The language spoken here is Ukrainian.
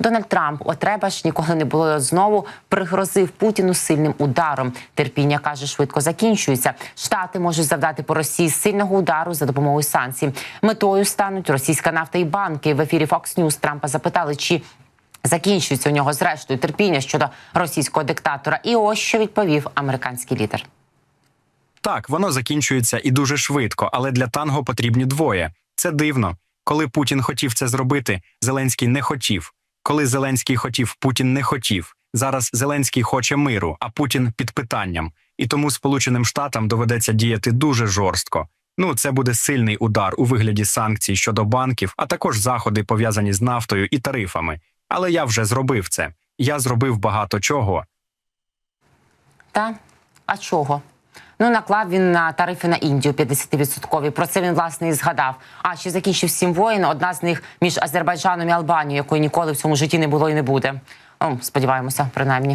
Дональд Трамп о треба ж ніколи не було знову пригрозив Путіну сильним ударом. Терпіння каже, швидко закінчується. Штати можуть завдати по Росії сильного удару за допомогою санкцій. Метою стануть російська нафта і банки. В ефірі Fox News Трампа запитали, чи закінчується у нього зрештою терпіння щодо російського диктатора. І ось що відповів американський лідер. Так, воно закінчується і дуже швидко, але для танго потрібні двоє. Це дивно. Коли Путін хотів це зробити, Зеленський не хотів. Коли Зеленський хотів, Путін не хотів. Зараз Зеленський хоче миру, а Путін під питанням. І тому Сполученим Штатам доведеться діяти дуже жорстко. Ну, це буде сильний удар у вигляді санкцій щодо банків, а також заходи пов'язані з нафтою і тарифами. Але я вже зробив це. Я зробив багато чого. Та а чого? Ну, наклав він на тарифи на Індію 50-відсоткові. Про це він власне і згадав. А ще закінчив сім воїн. Одна з них між Азербайджаном і Албанією, якої ніколи в цьому житті не було і не буде. О, сподіваємося, принаймні.